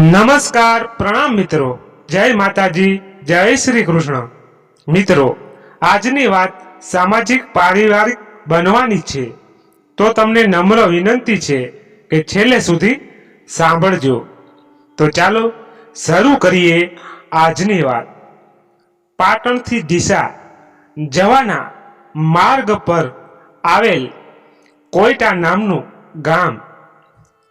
નમસ્કાર, પ્રણામ મિત્રો. જય માતાજી, જય શ્રી કૃષ્ણ. મિત્રો, આજની વાત સામાજિક પારિવારિક બનવાની છે. તો તમને નમ્ર વિનંતી છે કે છેલ્લે સુધી સાંભળજો. તો ચાલો શરૂ કરીએ આજની વાત. પાટણથી દિશા જવાના માર્ગ પર આવેલ કોઈટા નામનું ગામ.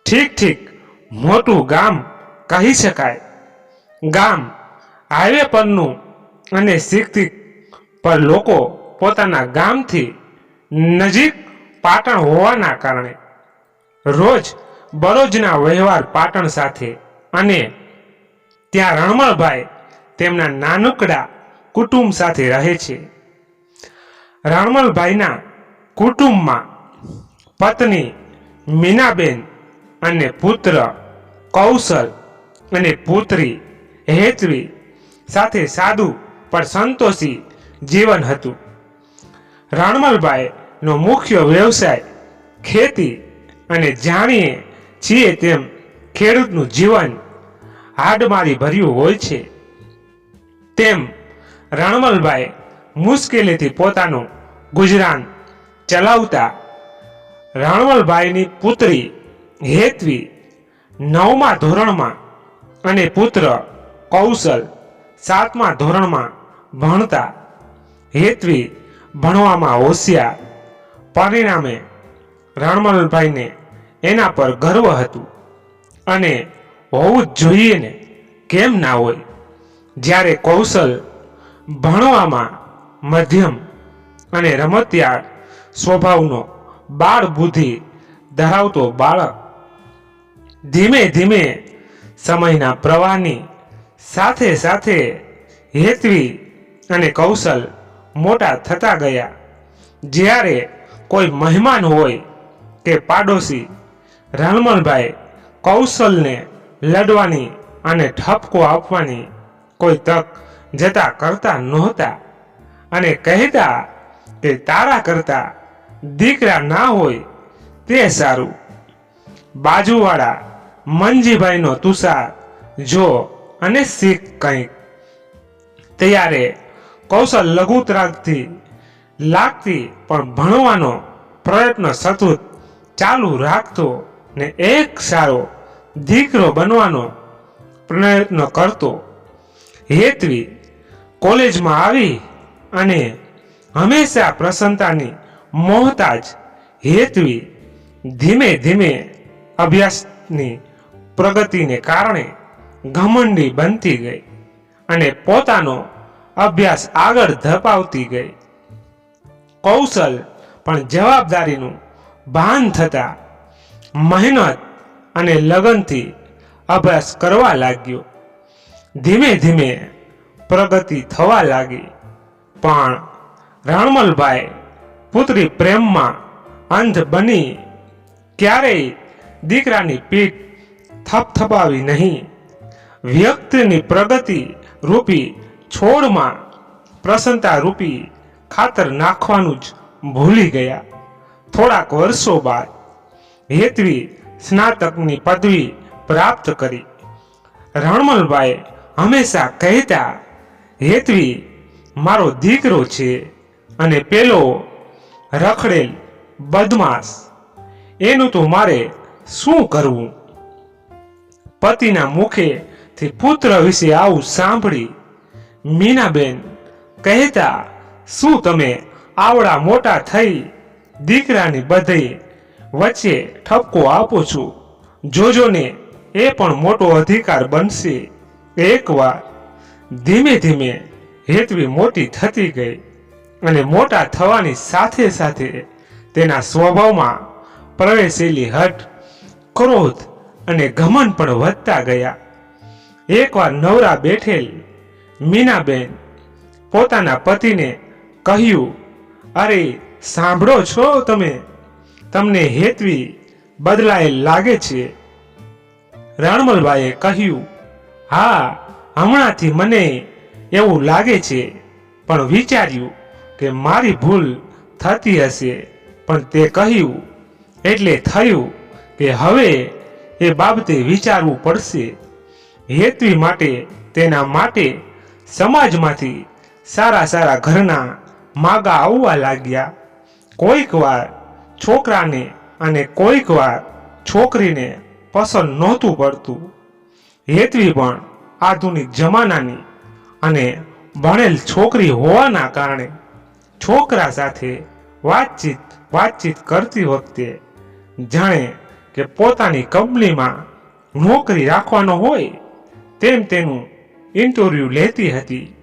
ઠીક ઠીક, મોટું ગામ કહી શકાય. ગામ, હાઈવે પરનું અને શિક્ષિત પર લોકો પોતાના ગામથી નજીક પાટણ હોવાના કારણે રોજ બરોજના વ્યવહાર પાટણ સાથે અને ત્યાં રણમળભાઈ તેમના નાનકડા કુટુંબ સાથે રહે છે. રણમલભાઈના કુટુંબમાં પત્ની મીનાબેન અને પુત્ર કૌશલ અને પુત્રી, હેતવી, સાથે સાદું પણ સંતોષી જીવન હતું. રાણમલભાઈનો મુખ્ય વ્યવસાય ખેતી અને જાણીએ છીએ તેમ ખેડૂતનું જીવન હાડમારી ભર્યું હોય છે. તેમ રણમલભાઈ મુશ્કેલીથી પોતાનું ગુજરાન ચલાવતા રણમલભાઈની પુત્રી, હેતવી નવમા ધોરણમાં અને પુત્ર કૌશલ સાતમા ધોરણમાં ભણતા, હેતવી ભણવામાં હોશિયાર. પરિણામે રણમલભાઈને એના પર ગર્વ હતું અને હોવું જ જોઈએ ને કેમ ના હોય. જ્યારે કૌશલ ભણવામાં મધ્યમ અને રમતિયાળ સ્વભાવનો બાળ બુદ્ધિ ધરાવતો બાળક ધીમે ધીમે સમયના પ્રવાહની સાથે સાથે હેતવી અને કૌશલ મોટા થતા ગયા. જ્યારે કોઈ મહેમાન હોય કે પાડોશી રણમણભાઈ કૌશલને લડવાની અને ઠપકો આપવાની કોઈ તક જતા કરતા નહોતા અને કહેતા કે તારા કરતા દીકરા ના હોય તે સારું. બાજુવાળા મંજીભાઈનો તુષાર, જો અને શીખ કંઈક. ત્યારે કૌશલ લઘુતરાગથી લાગતી પણ ભણવાનો પ્રયત્ન સતત ચાલુ રાખતો ને એક સારો દીકરો બનવાનો પ્રયત્ન કરતો. હેતવી કોલેજમાં આવી અને હંમેશા પ્રસન્નતાની મોહતાજ હેતવી ધીમે ધીમે અભ્યાસની પ્રગતિને કારણે ઘમંડી બનતી ગઈ અને પોતાનો અભ્યાસ આગળ ધપાવતી ગઈ. કૌશલ પણ જવાબદારીનું ભાન થતા મહેનત અને લગનથી અભ્યાસ કરવા લાગ્યો. ધીમે ધીમે પ્રગતિ થવા લાગી. પણ રણમલભાઈ પુત્રી પ્રેમમાં અંધ બની ક્યારેય દીકરાની પીઠ થપથપાવી નહીં. વ્યક્તિની પ્રગતિ રૂપી છોડમાં પ્રસન્નતા રૂપી ખાતર નાખવાનું જ ભૂલી ગયા. થોડાક વર્ષો બાદ હેતવી સ્નાતકની પદવી પ્રાપ્ત કરી. રણમલભાઈ હંમેશા કહેતા, હેતવી, મારો દીકરો છે અને પેલો રખડેલ બદમાશ. એનું તો મારે શું કરવું? પતિના મુખેથી પુત્ર વિશે આવું સાંભળી. મીનાબેન કહેતા, શું તમે આવડા મોટા થઈ દીકરાની બધે વચ્ચે ઠપકો આપો છો? જોજો ને એ પણ મોટો અધિકાર બનશે. એકવાર ધીમે ધીમે હેતવી મોટી થતી ગઈ અને મોટા થવાની સાથે સાથે તેના સ્વભાવમાં પ્રવેશેલી હઠ ક્રોધ અને ઘમંડ પણ વધતા ગયા. એકવાર નવરા બેઠેલ મીનાબેન પોતાના પતિને કહ્યું, અરે, સાંભળો છો તમે? તમને હેતવી બદલાયેલ લાગે છે. રણમલભાઈએ કહ્યું, હા, હમણાંથી મને એવું લાગે છે, પણ વિચાર્યું કે મારી ભૂલ થતી હશે. પણ તે કહ્યું, એટલે થયું કે હવે એ બાબતે વિચારવું પડશે. હેતવી માટે, તેના માટે સમાજમાંથી સારા સારા ઘરના માગા આવવા લાગ્યા. કોઈક વાર છોકરાને અને કોઈક વાર છોકરીને પસંદ નહોતું પડતું. હેતવી પણ આધુનિક જમાનાની અને ભણેલ છોકરી હોવાના કારણે છોકરા સાથે વાતચીત વાતચીત કરતી વખતે જાણે કે પોતાની કંપનીમાં નોકરી રાખવાનો હોય, તેમ તેનું ઇન્ટરવ્યૂ લેતી હતી.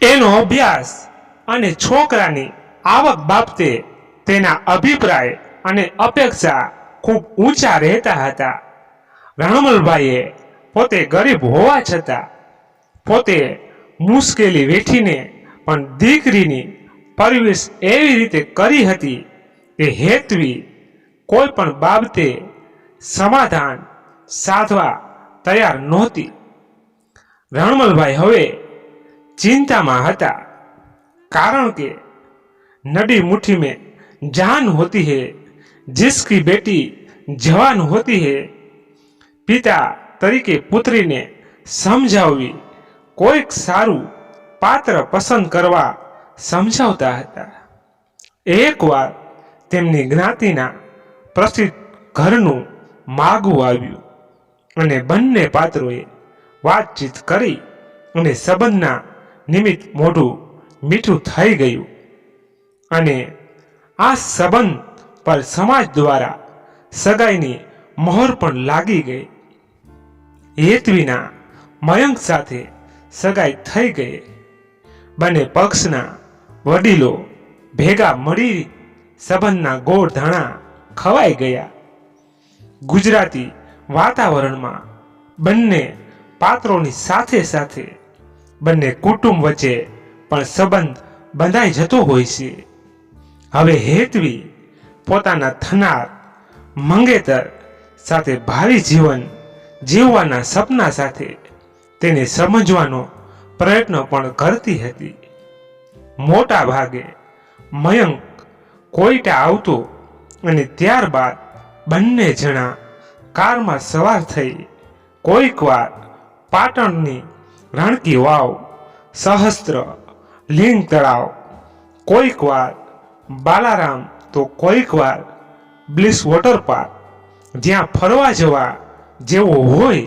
એનો અભ્યાસ અને છોકરાની આવક બાબતે તેના અભિપ્રાય અને અપેક્ષા ખૂબ ઊંચા રહેતા હતા. રણમલભાઈએ પોતે ગરીબ હોવા છતાં પોતે મુશ્કેલી વેઠીને પણ દીકરીની પરવેશ એવી રીતે કરી હતી કે હેતવી કોઈ પણ બાબતે સમાધાન સાધવા તૈયાર નહોતી. રણમલભાઈ હવે ચિંતામાં હતા, કારણ કે નડી મુઠ્ઠી મેં જાન હોતી હે, જિસકી બેટી જવાન હોતી હે. પિતા તરીકે પુત્રીને સમજાવવી કોઈક સારું પાત્ર પસંદ કરવા સમજાવતા હતા. એકવાર તેમની જ્ઞાતિના પ્રસિદ્ધ ઘરનું માગું આવ્યું અને બંને પાત્રોએ વાતચીત કરી અને સંબંધના નિમિત્ત મોઢું મીઠું થઈ ગયું. અને આ સંબંધ પર સમાજ દ્વારા સગાઈની મહોર પણ લાગી ગઈ. હેતવીના મયંક સાથે સગાઈ થઈ ગઈ. બંને પક્ષના વડીલો ભેગા મળી સંબંધના ગોળ ધાણા ખવાઈ ગયા. ગુજરાતી વાતાવરણમાં બંને પાત્રોની સાથે સાથે બંને કુટુંબ વચ્ચે પણ સંબંધ બંધાઈ જતો હોય છે. હવે હેતવી પોતાના થનાર મંગેતર સાથે ભાવિ જીવન જીવવાના સપના સાથે તેને સમજવાનો પ્રયત્ન પણ કરતી હતી. મોટા ભાગે મયંક કોઈટા આવતો અને ત્યારબાદ બંને જણા કારમાં સવાર થઈ કોઈક વાર પાટણની રાણકી વાવ, સહસ્ત્ર, લિંગ તળાવ, કોઈક વાર બાલારામ તો કોઈક વાર બ્લિસ વોટર પાર્ક. જ્યાં ફરવા જવા જેવો હોય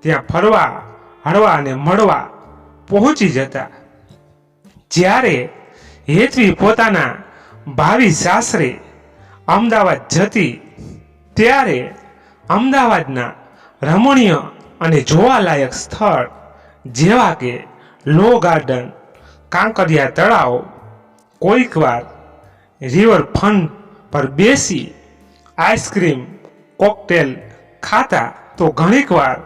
ત્યાં ફરવા, હળવા અને મળવા પહોંચી જતા. જ્યારે હેતવી પોતાના ભાવિ સાસરે અમદાવાદ જતી ત્યારે અમદાવાદના રમણીય અને જોવાલાયક સ્થળ જેવા કે લો ગાર્ડન, કાંકરિયા તળાવ કોઈક વાર રિવર પર બેસી આઈસ્ક્રીમ, કોકટેલ ખાતા તો ઘણીક વાર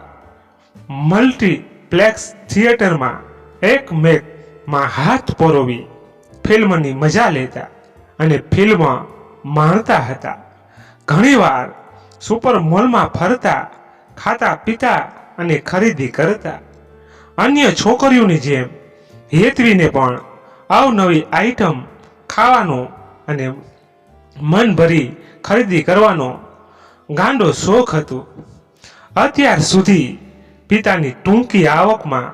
મલ્ટીપ્લેક્સ થિયેટરમાં એક મેકમાં હાથ પરોવી ફિલ્મની મજા લેતા અને ફિલ્મ માણતા હતા. ઘણીવાર સુપર મોલમાં ફરતા, ખાતા પીતા અને ખરીદી કરતા. અન્ય છોકરીઓની જેમ હેતવીને પણ અવનવી આઈટમ ખાવાનો અને મન ભરી ખરીદી કરવાનો ગાંડો શોખ હતો. અત્યાર સુધી પિતાની ટૂંકી આવકમાં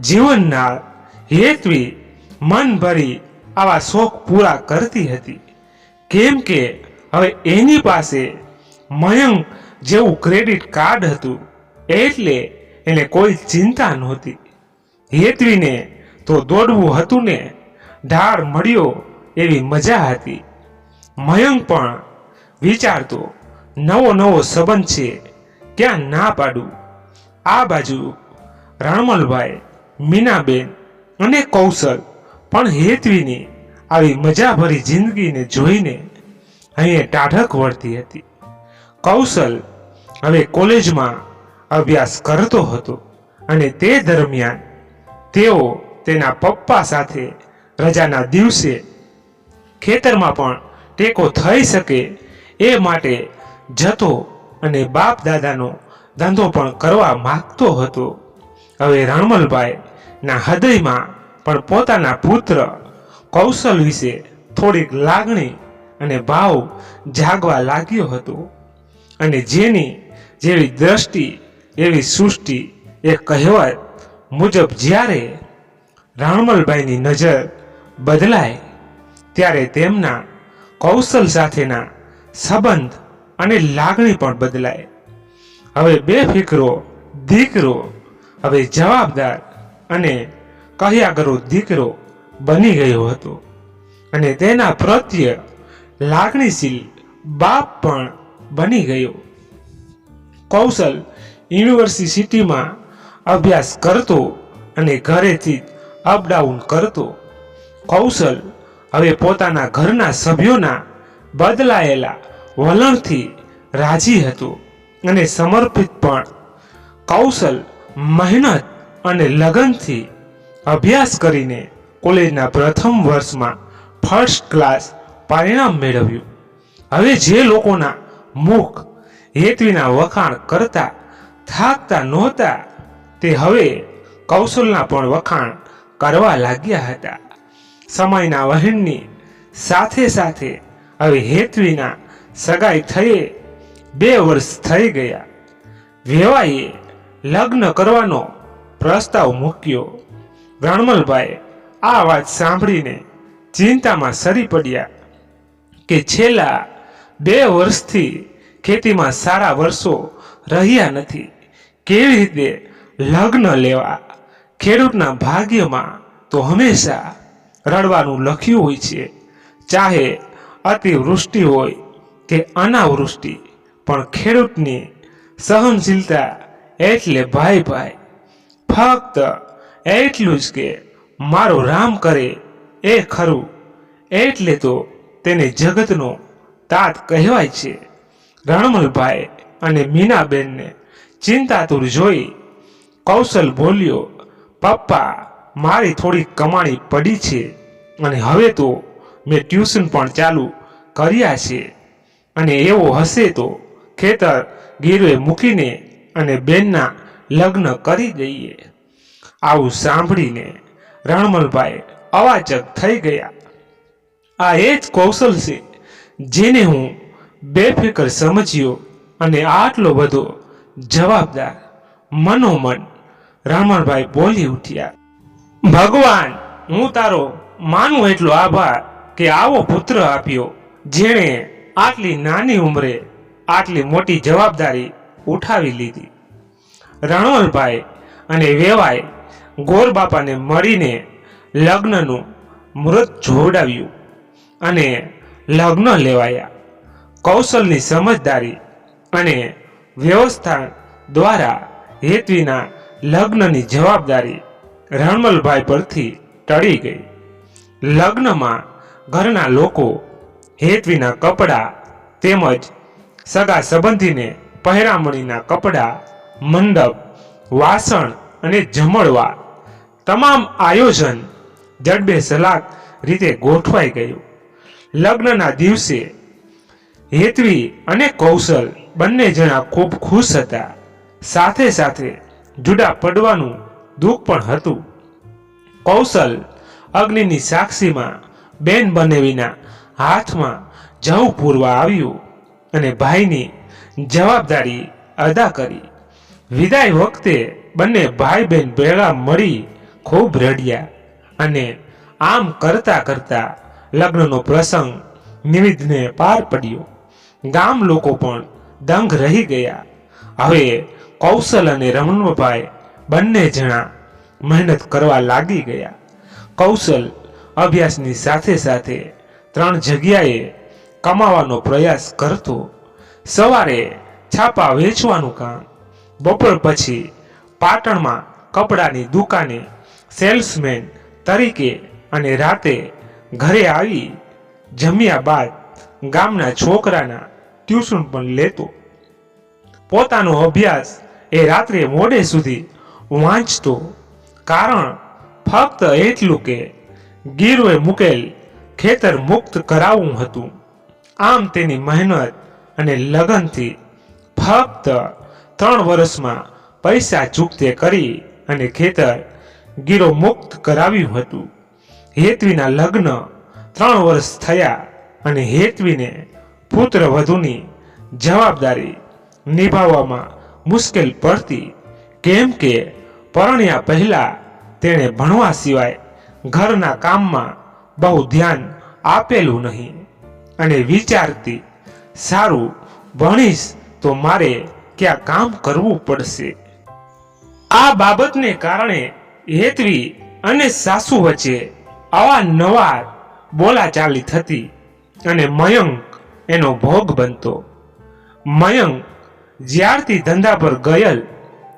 જીવનના હેતવી મન ભરી આવા શોખ પૂરા કરતી હતી. કેમ કે હવે એની પાસે મયંક જેવું ક્રેડિટ કાર્ડ હતું. એટલે એને કોઈ ચિંતા નહોતી. હેતવીને તો દોડવું હતું ને, ઢાળ મળ્યો એવી મજા હતી. મયંક પણ વિચારતો, નવો નવો સંબંધ છે, ક્યાં ના પાડું? આ બાજુ રણમલભાઈ, મીનાબેન અને કૌશલ પણ હેતવીની આવી મજાભરી જિંદગીને જોઈને અહીંયા ટાઢક વળતી હતી. કૌશલ હવે કોલેજમાં અભ્યાસ કરતો હતો અને તે દરમિયાન તેઓ તેના પપ્પા સાથે રજાના દિવસે ખેતરમાં પણ ટેકો થઈ શકે એ માટે જતો અને બાપ દાદાનો ધંધો પણ કરવા માગતો હતો. હવે રણમલભાઈના હૃદયમાં પણ પોતાના પુત્ર કૌશલ વિશે થોડીક લાગણી અને ભાવ જાગવા લાગ્યો હતો. અને જેની જેવી દ્રષ્ટિ, એવી સૃષ્ટિ એ કહેવત મુજબ જ્યારે રાણમલભાઈની નજર બદલાય, ત્યારે તેમના કૌશલ સાથેના સંબંધ અને લાગણી પણ બદલાય. હવે બેફિકરો, દીકરો, હવે જવાબદાર અને કહ્યા કરો દીકરો બની ગયો હતો. અને તેના પ્રત્યે લાગણીશીલ બાપ પણ બની ગયો. કૌશલ યુનિવર્સિટીમાં અભ્યાસ કરતો અને ઘરેથી અપડાઉન કરતો. કૌશલ હવે પોતાના ઘરના સભ્યોના બદલાયેલા વલણથી રાજી હતો અને સમર્પિત પણ. કૌશલ મહેનત અને લગનથી અભ્યાસ કરીને કોલેજના પ્રથમ વર્ષમાં ફર્સ્ટ ક્લાસ પરિણામ મેળવ્યું. હવે જે લોકોના મુખ હેતવીના વખાણ કરતા, થાકતા નહોતા, તે હવે કૌશલના પણ વખાણ કરવા લાગ્યા હતા. સમયના વહેણની સાથે સાથે હવે હેતવીના સગાઈ થયે બે વર્ષ થઈ ગયા. વેવાઈએ લગ્ન કરવાનો પ્રસ્તાવ મૂક્યો. રણમલભાઈ આ વાત સાંભળીને ચિંતામાં સરી પડ્યા કે છેલ્લા બે વર્ષથી ખેતીમાં સારા વર્ષો રહ્યા નથી. કેવી રીતે લગ્ન લેવા, ખેડૂતના ભાગ્યમાં તો હંમેશા રડવાનું લખ્યું હોય છે. ચાહે અતિવૃષ્ટિ હોય કે અનાવૃષ્ટિ, પણ ખેડૂતની સહનશીલતા એટલે ભાઈ ભાઈ ફક્ત એટલું જ કે મારો રામ કરે, એ ખરું. એટલે તો તેને જગતનો તાત કહેવાય છે. રણમલભાઈ અને મીનાબેનને ચિંતાતુર જોઈ કૌશલ બોલ્યો, પપ્પા, મારી થોડી કમાણી પડી છે અને હવે તો મેં ટ્યુશન પણ ચાલુ કર્યા છે. અને એવો હશે તો ખેતર ગીરવે મૂકીને અને બેનના લગ્ન કરી દઈએ. આવું સાંભળીને રણમલભાઈ અવાચક થઈ ગયા. આ એ જ કૌશલ છે જેને હું બેફિકર સમજ્યો અને આટલો બધો જવાબદાર મનોમન રણમલભાઈ બોલી ઉઠ્યા. ભગવાન, હું તારો માનું એટલો આભાર કે આવો પુત્ર આપ્યો, જેણે આટલી નાની ઉંમરે આટલી મોટી જવાબદારી ઉઠાવી લીધી. રણવલભાઈ અને વેવાય ગોરબાપાને મળીને લગ્નનું મુહૂર્ત જોડાવ્યું અને લગ્ન લેવાયા. કૌશલની સમજદારી અને વ્યવસ્થા દ્વારા હેતવીના લગ્નની જવાબદારી રણમલભાઈ પરથી ટળી ગઈ. લગ્નમાં ઘરના લોકો હેતવીના કપડાં તેમજ સગા સંબંધીને પહેરામણીના કપડાં, મંડપ, વાસણ અને જમણવા તમામ આયોજન જડબે સલાક રીતે ગોઠવાઈ ગયું. લગ્નના દિવસે હેતવી અને કૌશલ બંને જણા ખૂબ ખુશ હતા. સાથે સાથે જુદા પડવાનું દુઃખ પણ હતું. કૌશલ અગ્નિની સાક્ષીમાં બેન બનેવીના હાથમાં જવું પૂરવા આવ્યું અને ભાઈની જવાબદારી અદા કરી. વિદાય વખતે બંને ભાઈ બહેન ભેગા મળી ખૂબ રડ્યા અને આમ કરતા કરતા લગ્નનો પ્રસંગ નિવિધને પાર પડ્યો. ગામ લોકો પણ દંગ રહી ગયા. હવે કૌશલ અને રમણભાઈ બંને જણા મહેનત કરવા લાગી ગયા. કૌશલ અભ્યાસની સાથે સાથે ત્રણ જગ્યાએ કમાવાનો પ્રયાસ કરતો. સવારે છાપા વેચવાનું કામ, બપોર પછી પાટણમાં કપડાની દુકાને સેલ્સમેન તરીકે અને રાતે ઘરે આવી જમ્યા બાદ ગામના છોકરાના ટ્યુશન પણ લેતો. પોતાનો અભ્યાસ એ રાત્રે મોડે સુધી વાંચતો, કારણ ફક્ત એટલું કે ગીરવે મૂકેલ ખેતર મુક્ત કરાવવું હતું. આમ તેની મહેનત અને લગનથી ફક્ત ત્રણ વર્ષમાં પૈસા ચૂકતે કરી અને ખેતર ગીરો મુક્ત કરાવ્યું હતું. હેતવીના લગ્ન ત્રણ વર્ષ થયા અને હેતવીને પુત્ર વધુની જવાબદારી નિભાવવામાં મુશ્કેલ પડતી, કેમ કે પરણ્યા પહેલા તેણે ભણવા સિવાય ઘરના કામમાં બહુ ધ્યાન આપેલું નહીં અને વિચારતી, સારું, ભણીશ તો મારે ક્યાં કામ કરવું પડશે? આ બાબતને કારણે હેતવી અને સાસુ વચ્ચે અવારનવાર બોલાચાલી થતી અને મયંક એનો ભોગ બનતો. મયંક જ્યારથી ધંધા પર ગયેલ,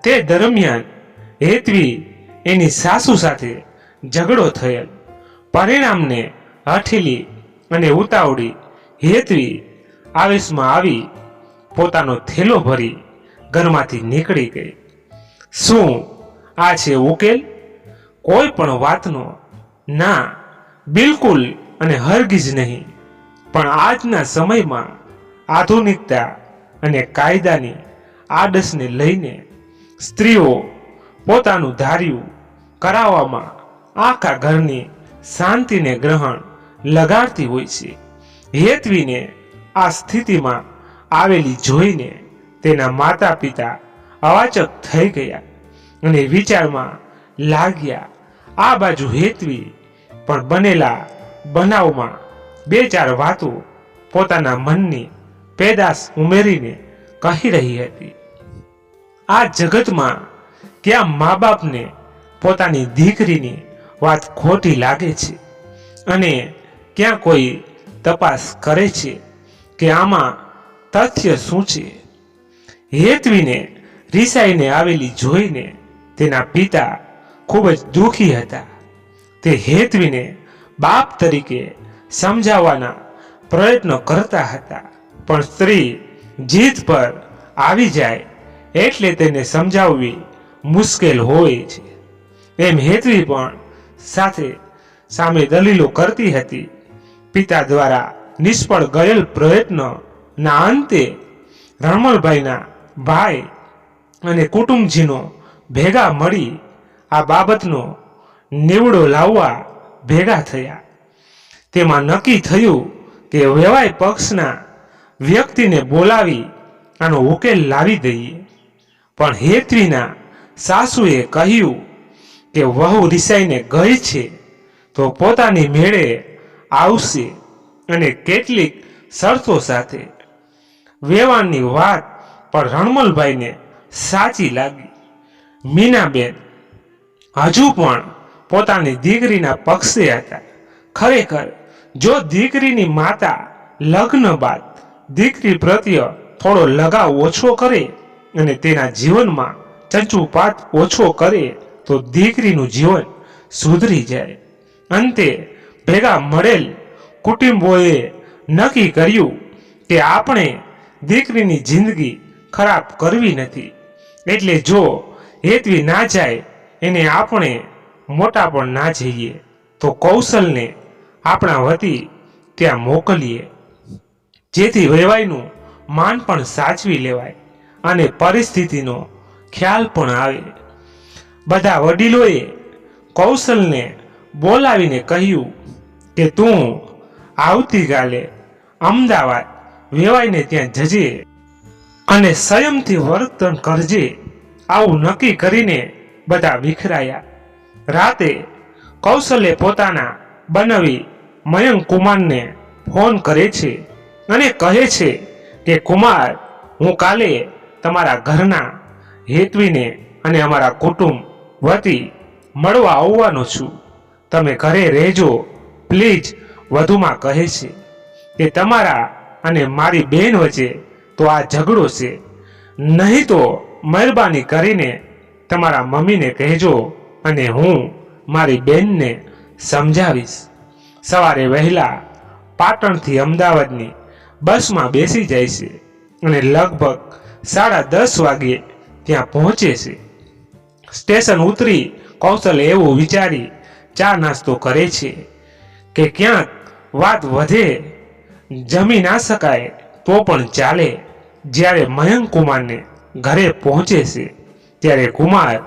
તે દરમિયાન હેતવી એની સાસુ સાથે ઝઘડો થયેલ. પરિણામને હઠીલી અને ઉતાવળી હેતવી આવેશમાં આવી, પોતાનો થેલો ભરી ઘરમાંથી નીકળી ગઈ. શું આ છે ઉકેલ? કોઈ પણ વાતનો ના, બિલકુલ અને હરગીજ નહીં. પણ આજના સમયમાં આધુનિકતા અને કાયદાની આડસને લઈને સ્ત્રીઓ પોતાનું ધાર્યું કરાવવામાં આખા ઘરની શાંતિને ગ્રહણ લગાડતી હોય છે. હેતવીને આ સ્થિતિમાં આવેલી જોઈને તેના માતા પિતા અવાચક થઈ ગયા અને વિચારમાં લાગ્યા આ બાજુ હેતવી, પણ બનેલા બનાવમાં બે ચાર વાતો પોતાના મનની પેદાશ ઉમેરીને કહી રહી હતી. આ જગતમાં ક્યાં મા બાપને પોતાની દીકરીની વાત ખોટી લાગે છે અને ક્યાં કોઈ તપાસ કરે છે કે આમાં તથ્ય શું છે? હેતવીને રિસાઈને આવેલી જોઈને તેના પિતા ખૂબ જ દુઃખી હતા. તે હેતવીને બાપ તરીકે સમજાવવાના પ્રયત્નો કરતા હતા. પણ સ્ત્રી જીત પર આવી જાય એટલે તેને સમજાવવી મુશ્કેલ હોય છે. એમ હેતવી પણ સાથે સામે દલીલો કરતી હતી. પિતા દ્વારા નિષ્ફળ ગયેલ પ્રયત્નના અંતે રણમલભાઈના ભાઈ અને કુટુંબજીનો ભેગા મળી આ બાબતનો નિવડો લાવવા ભેગા થયા. તેમાં નક્કી થયું કે વેવાય પક્ષના વ્યક્તિને બોલાવી આનો ઉકેલ લાવી દઈએ. પણ હેતવીના સાસુએ કહ્યું કે વહુ રિસાઈને ગઈ છે તો પોતાની મેળે આવશે અને કેટલીક શરતો સાથે વેવાણની વાત પણ રણમલભાઈને સાચી લાગી. મીનાબેન હજુ પણ પોતાની દીકરીના પક્ષે હતા. ખરેખર, જો દીકરીની માતા લગ્ન બાદ દીકરી પ્રત્યે થોડો લગાવ ઓછો કરે અને તેના જીવનમાં ચંચુપાત ઓછો કરે, તો દીકરીનું જીવન સુધરી જાય. અંતે ભેગા મળેલ કુટુંબોએ નક્કી કર્યું કે આપણે દીકરીની જિંદગી ખરાબ કરવી નથી. એટલે જો હેતવી ના જાય એને આપણે મોટા પણ ના જઈએ. તો કૌશલને આપણા વતી ત્યાં મોકલીએ. જેથી વેવાઈનું માન પણ સાચવી લેવાય અને પરિસ્થિતિનો ખ્યાલ પણ આવે. બધા વડીલોએ કૌશલને બોલાવીને કહ્યું કે તું આવતીકાલે અમદાવાદ વેવાઈને ત્યાં જજે અને સંયમથી વર્તન કરજે. આવું નક્કી કરીને બધા વિખરાયા. રાતે કૌશલે પોતાના બનાવી મયંક કુમારને ફોન કરે છે અને કહે છે કે, કુમાર, હું કાલે તમારા ઘરના હેતવીને અને અમારા કુટુંબ વતી મળવા આવવાનો છું. તમે ઘરે રહેજો, પ્લીઝ, વધુમાં કહે છે કે, તમારા અને મારી બહેન વચ્ચે તો આ ઝઘડો છે. નહીં તો મહેરબાની કરીને તમારા મમ્મીને કહેજો અને હું મારી બેનને સમજાવીશ. સવારે વહેલા પાટણથી અમદાવાદની બસમાં બેસી જાય છે અને લગભગ સાડા દસ વાગ્યે ત્યાં પહોંચે છે. સ્ટેશન ઉતરી કૌશલ એવું વિચારી, ચા નાસ્તો કરે છે? કે ક્યાંક વાત વધે? જમી ના શકાય તો પણ ચાલે, જ્યારે મયંક કુમારને ઘરે પહોંચે છે. ત્યારે કુમાર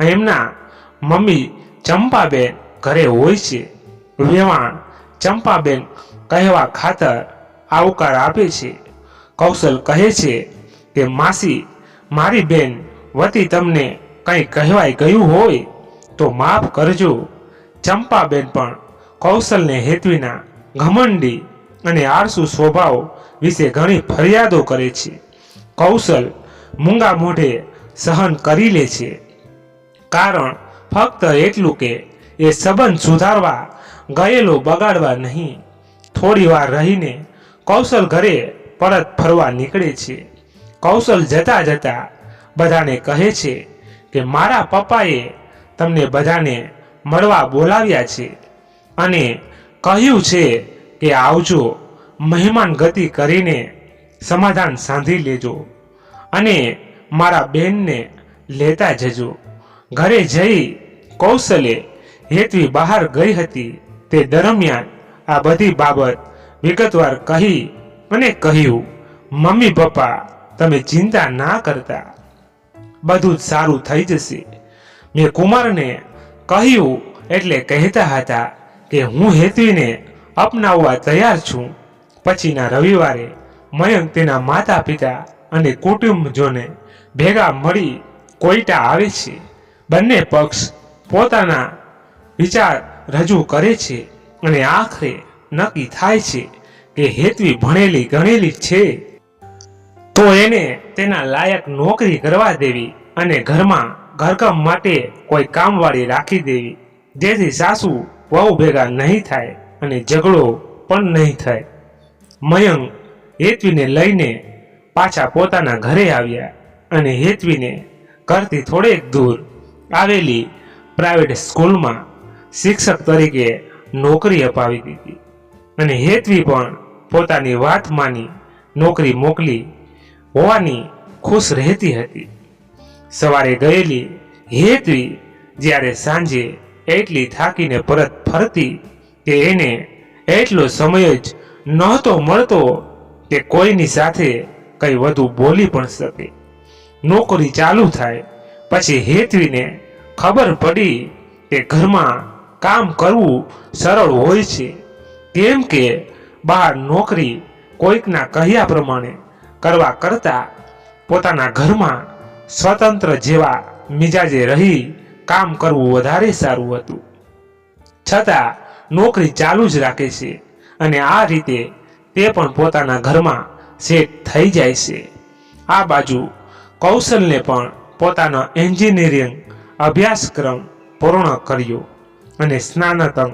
એમના મમ્મી ચંપાબેન ઘરે હોય છે. વેવાણ ચંપાબેન કહેવા ખાતર આવકાર આપે છે. કૌશલ કહે છે કે, માસી, મારી બેન વતી તમને કંઈ કહેવાય ગયું હોય તો માફ કરજો. ચંપાબેન પણ કૌશલને હેતવીના ઘમંડી અને આળસુ સ્વભાવ વિશે ઘણી ફરિયાદો કરે છે. કૌશલ મૂંગા મોઢે સહન કરી લે છે. કારણ ફક્ત એટલું કે એ સંબંધ સુધારવા, ગયેલો બગાડવા નહીં. થોડી વાર રહીને કૌશલ ઘરે પરત ફરવા નીકળે છે. કૌશલ જતા જતા બધાને કહે છે કે મારા પપ્પાએ તમને બધાને મળવા બોલાવ્યા છે અને કહ્યું છે કે આવજો મહેમાન ગતિ કરીને સમાધાન સાંધી લેજો. અને મારા બહેનને લેતા જજો. ઘરે જઈ કૌશલે હેતવી બહાર ગઈ હતી. તે દરમિયાન આ બધી બાબત વિગતવાર કહી અને કહ્યું, મમ્મી, પપ્પા, તમે ચિંતા ના કરતા. બધું જ સારું થઈ જશે. મેં કુમારને કહ્યું એટલે કહેતા હતા કે હું હેતવીને અપનાવવા તૈયાર છું. પછીના રવિવારે મયંક તેના માતા પિતા અને કુટુંબજોને ભેગા મળી કોઈટા આવે છે. બંને પક્ષ પોતાના વિચાર રજૂ કરે છે અને આખરે નક્કી થાય છે કે હેતવી ભણેલી ગણેલી છે. તો એને તેના લાયક નોકરી કરવા દેવી અને ઘરમાં ઘરકામ માટે કોઈ કામવાળી રાખી દેવી. જેથી સાસુ વહુ ભેગા નહીં થાય અને ઝઘડો પણ નહીં થાય. મયંક હેતવીને લઈને પાછા પોતાના ઘરે આવ્યા. અને હેતવીને ઘરથી થોડેક દૂર આવેલી પ્રાઇવેટ સ્કૂલમાં શિક્ષક તરીકે નોકરી અપાવી દીધી. અને હેતવી પણ પોતાની વાત માની નોકરી મોકલી હોવાની ખુશ રહેતી હતી. સવારે ગયેલી હેતવી જ્યારે સાંજે એટલી થાકીને પરત ફરતી કે એને એટલો સમય જ નહોતો મળતો કે કોઈની સાથે કંઈ વધુ બોલી પણ શકે. નોકરી ચાલુ થાય, પછી હેતવીને ખબર પડી કે ઘરમાં કામ કરવું સરળ હોય છે. કેમ કે બહાર નોકરી કોઈકના કહ્યા પ્રમાણે કરવા કરતાં પોતાના ઘરમાં સ્વતંત્ર જેવા મિજાજે રહી કામ કરવું વધારે સારું હતું. છતાં નોકરી ચાલુ જ રાખે છે અને આ રીતે તે પણ પોતાના ઘરમાં સેટ થઈ જાય છે. આ બાજુ કૌશલને પણ પોતાનો એન્જિનિયરિંગ અભ્યાસક્રમ પૂર્ણ કર્યો અને સ્નાતક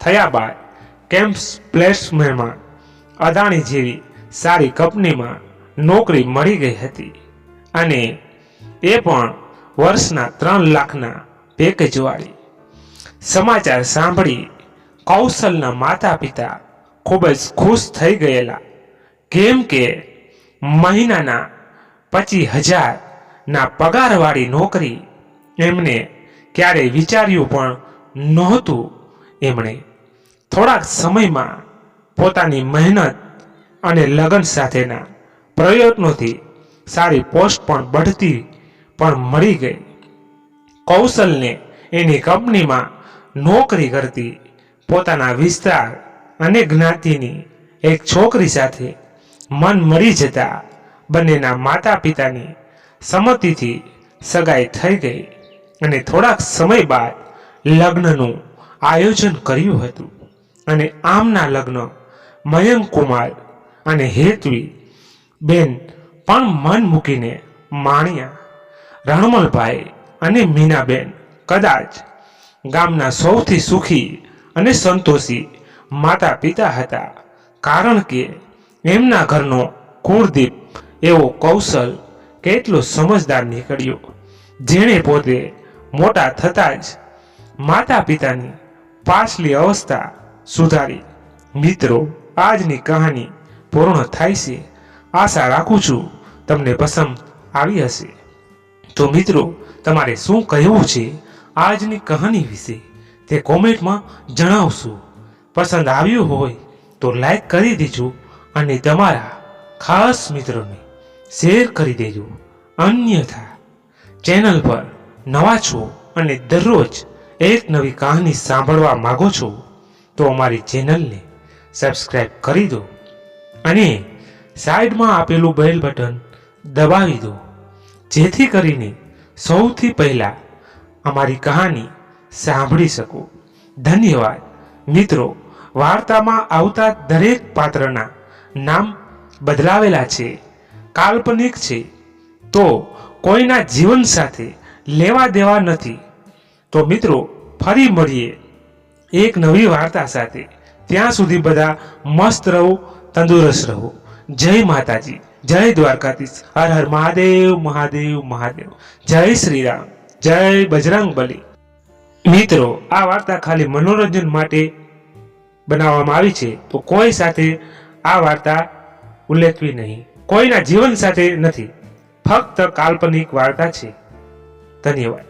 થયા બાદ કેમ્પસ પ્લેસમેન્ટમાં અદાણી જેવી સારી કંપનીમાં નોકરી મળી ગઈ હતી અને એ પણ વર્ષના ત્રણ લાખના પેકેજવાળી. સમાચાર સાંભળી કૌશલના માતા પિતા ખૂબ જ ખુશ થઈ ગયેલા. કેમ કે મહિનાના પચીસ હજારના પગારવાળી નોકરી એમને ક્યારેય વિચાર્યું પણ નહોતું. એમણે થોડાક સમયમાં પોતાની મહેનત અને લગન સાથેના પ્રયત્નોથી સારી પોસ્ટ પણ બઢતી પણ મળી ગઈ. કૌશલને એની કંપનીમાં નોકરી કરતી પોતાના વિસ્તાર અને જ્ઞાતિની એક છોકરી સાથે મન મળી જતા બંનેના માતા પિતાની સંમતિથી સગાઈ થઈ ગઈ અને થોડાક સમય બાદ લગ્નનું આયોજન કર્યું હતું અને આમના લગ્ન મયંક કુમાર અને હેતવી બેન પણ મન મૂકીને માણ્યા. રણમલભાઈ અને મીનાબેન કદાચ ગામના સૌથી સુખી અને સંતોષી માતા પિતા હતા કારણ કે એમના ઘરનો કુળદીપ એવો કૌશલ કેટલો સમજદાર નીકળ્યો, જેણે પોતે મોટા થતાં જ માતા પિતાની પાછલી અવસ્થા સુધારી. મિત્રો, આજની કહાની પૂર્ણ થાય છે. આશા રાખું છું તમને પસંદ આવી હશે. તો મિત્રો, તમારે શું કહેવું છે આજની કહાની વિશે? તે કોમેન્ટમાં જણાવશું. પસંદ આવ્યું હોય તો લાઈક કરી દેજો અને તમારા ખાસ મિત્રોને શેર કરી દેજો. અન્યથા, ચેનલ પર નવા છો અને દરરોજ એક નવી કહાની સાંભળવા માંગો છો, તો અમારી ચેનલને સબસ્ક્રાઈબ કરી દો અને સાઈડમાં આપેલું બેલ બટન દબાવી દો, જેથી કરીને સૌથી પહેલાં અમારી કહાની સાંભળી શકો. ધન્યવાદ. મિત્રો, વાર્તામાં આવતા દરેક પાત્રના નામ બદલાવેલા છે. કાલ્પનિક છે, તો કોઈના જીવન સાથે લેવા દેવા નથી. તો મિત્રો, ફરી મળીએ એક નવી વાર્તા સાથે. ત્યાં સુધી બધા મસ્ત રહો, તંદુરસ્ત રહો. જય માતાજી, જય દ્વારકાધીશ. હર હર મહાદેવ મહાદેવ મહાદેવ. જય શ્રી રામ જય બજરંગ બલી. મિત્રો, આ વાર્તા ખાલી મનોરંજન માટે બનાવવામાં આવી છે, તો કોઈ સાથે આ વાર્તા ઉલ્લેખવી નહીં. કોઈના જીવન સાથે નથી. ફક્ત કાલ્પનિક વાર્તા છે. ધન્યવાદ.